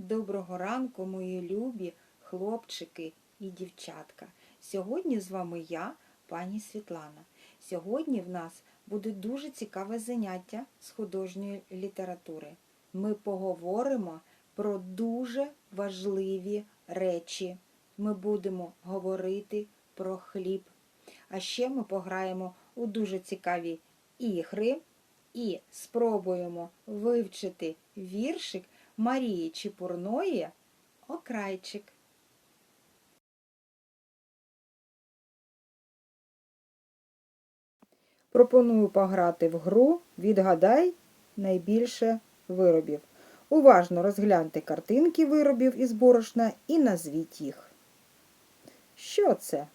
Доброго ранку, мої любі хлопчики і дівчатка. Сьогодні з вами я, пані Світлана. Сьогодні в нас буде дуже цікаве заняття з художньої літератури. Ми поговоримо про дуже важливі речі. Ми будемо говорити про хліб. А ще ми пограємо у дуже цікаві ігри і спробуємо вивчити віршик Марії Чепурної Окрайчик. Пропоную пограти в гру Відгадай найбільше виробів. Уважно розгляньте картинки виробів із борошна і назвіть їх. Що це?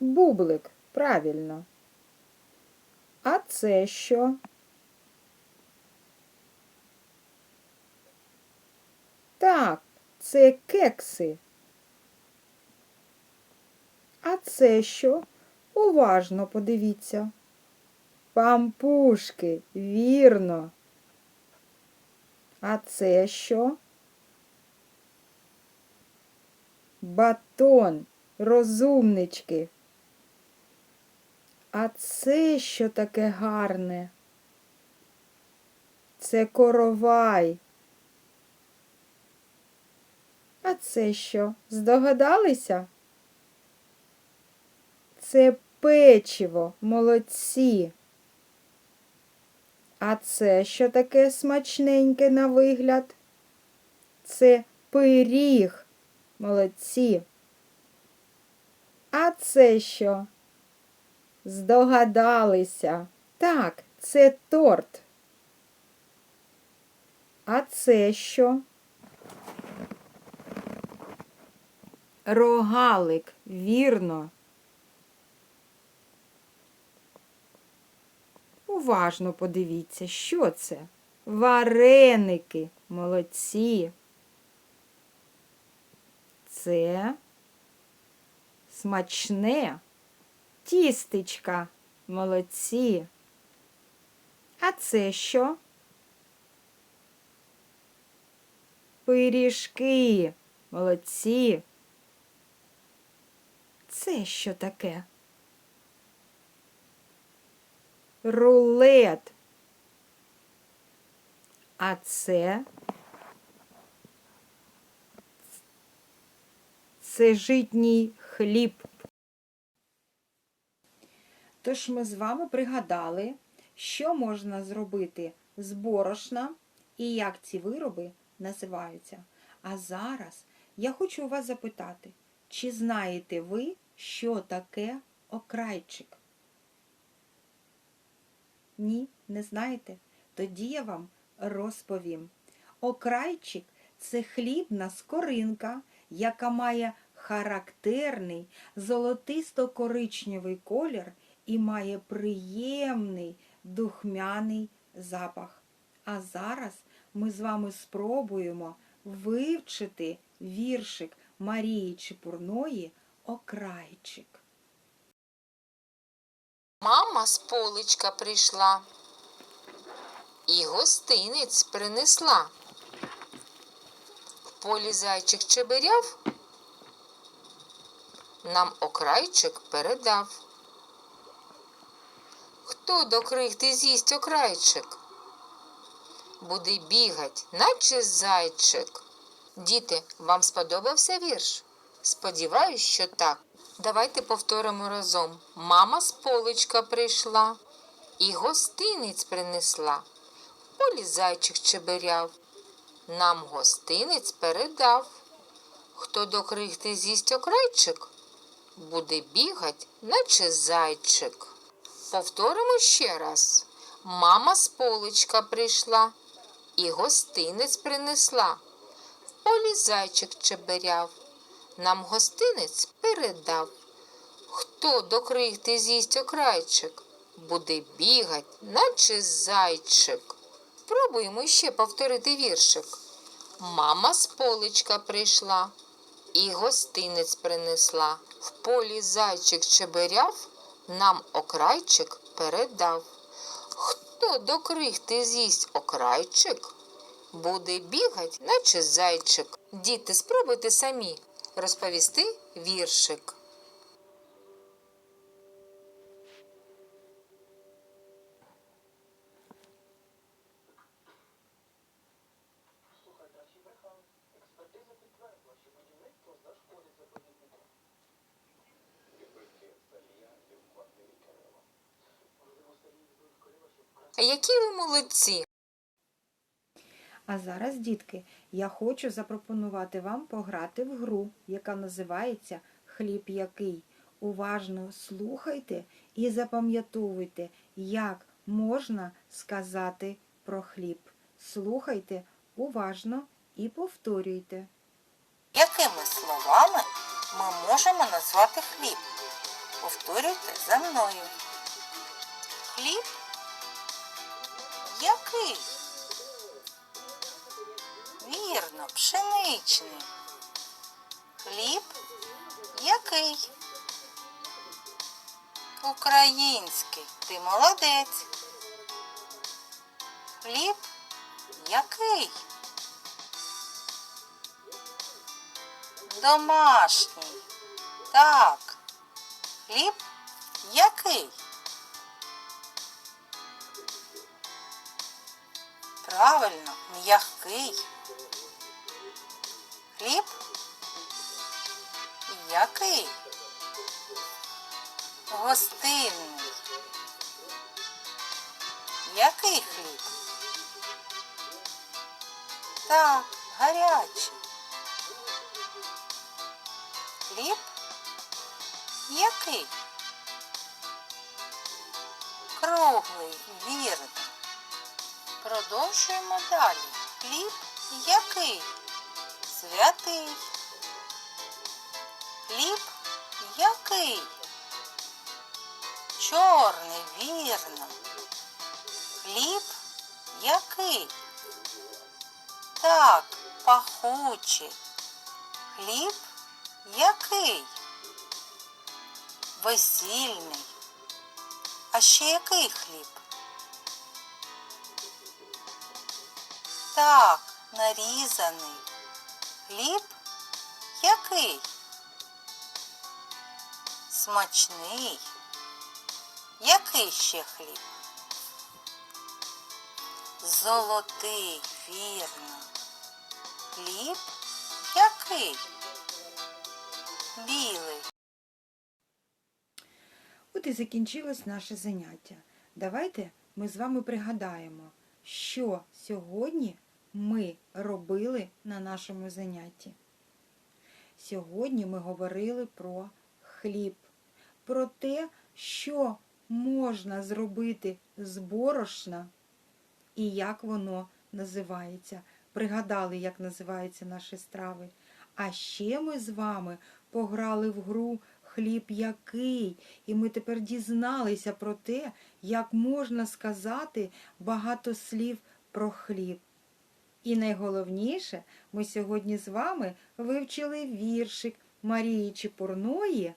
Бублик, правильно. А це що? Так, це кекси. А це що? Уважно подивіться. Пампушки, вірно. А це що? Батон, розумнички. А це що таке гарне? Це коровай. А це що? Здогадалися? Це печиво, молодці. А це що таке смачненьке на вигляд? Це пиріг, молодці. А це що? Здогадалися. Так, це торт. А це що? Рогалик, вірно. Уважно подивіться, що це? Вареники, молодці. Це смачне тістечка, молодці. А це що? Пиріжки, молодці. Це що таке? Рулет. А це це житній хліб. Тож ми з вами пригадали, що можна зробити з борошна і як ці вироби називаються. А зараз я хочу вас запитати, чи знаєте ви, що таке окрайчик? Ні, не знаєте? Тоді я вам розповім. Окрайчик це хлібна скоринка, яка має характерний золотисто-коричневий колір і має приємний духмяний запах. А зараз ми з вами спробуємо вивчити віршик Марії Чепурної Окрайчик. Мама з поличка прийшла і гостинець принесла. В полі зайчик чеберяв, нам окрайчик передав. Хто до крихти з'їсть окрайчик? Буде бігать, наче зайчик. Діти, вам сподобався вірш? Сподіваюсь, що так. Давайте повторимо разом. Мама з поличка прийшла і гостинець принесла. Полі зайчик чеберяв. Нам гостинець передав. Хто до крихти з'їсть окрайчик, буде бігать, наче зайчик. Повторимо ще раз. Мама з поличка прийшла і гостинець принесла. В полі зайчик чеберяв. Нам гостинець передав. Хто до крихти з'їсть окрайчик, буде бігать, наче зайчик. Спробуємо ще повторити віршик. Мама з поличка прийшла і гостинець принесла. В полі зайчик чеберяв, нам окрайчик передав. Хто до крихти з'їсть окрайчик, буде бігать, наче зайчик. Діти, спробуйте самі розповісти віршик. Які ви молодці! А зараз, дітки, я хочу запропонувати вам пограти в гру, яка називається Хліб який. Уважно слухайте і запам'ятовуйте, як можна сказати про хліб. Слухайте уважно і повторюйте. Якими словами ми можемо назвати хліб? Повторюйте за мною. Хліб який? Вірно, пшеничний. Хліб який? Український. Ти молодець. Хліб який? Домашній. Так. Хліб який? Правильно, м'який. Хліб який? Гостинний. Який хліб? Так, гарячий. Хліб який? Круглий, вірно. Продовжуємо далі. Хліб який? Святий. Хліб який? Чорний, вірно. Хліб який? Так, пахучий. Хліб який? Весільний. А ще який хліб? Так, нарізаний. Хліб який? Смачний. Який ще хліб? Золотий, вірно. Хліб який? Білий. От і закінчилось наше заняття. Давайте ми з вами пригадаємо, що сьогодні ми робили на нашому занятті. Сьогодні ми говорили про хліб, про те, що можна зробити з борошна і як воно називається. Пригадали, як називаються наші страви. А ще ми з вами пограли в гру хліб який, і ми тепер дізналися про те, як можна сказати багато слів про хліб. І найголовніше, ми сьогодні з вами вивчили віршик Марії Чепурної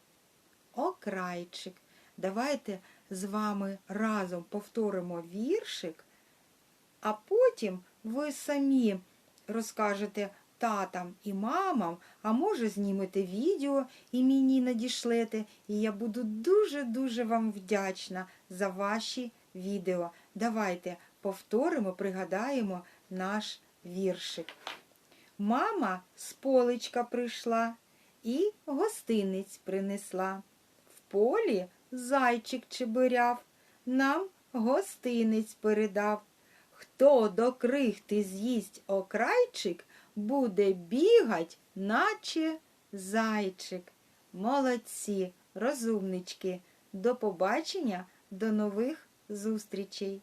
Окрайчик. Давайте з вами разом повторимо віршик, а потім ви самі розкажете татам і мамам, а може знімете відео і мені надішлете, і я буду дуже-дуже вам вдячна за ваші відео. Давайте повторимо, пригадаємо наш віршик. Мама з поличка прийшла і гостиниць принесла. В полі зайчик чебиряв, нам гостиниць передав. Хто до крихти з'їсть окрайчик, буде бігать, наче зайчик. Молодці, розумнички. До побачення, до нових зустрічей.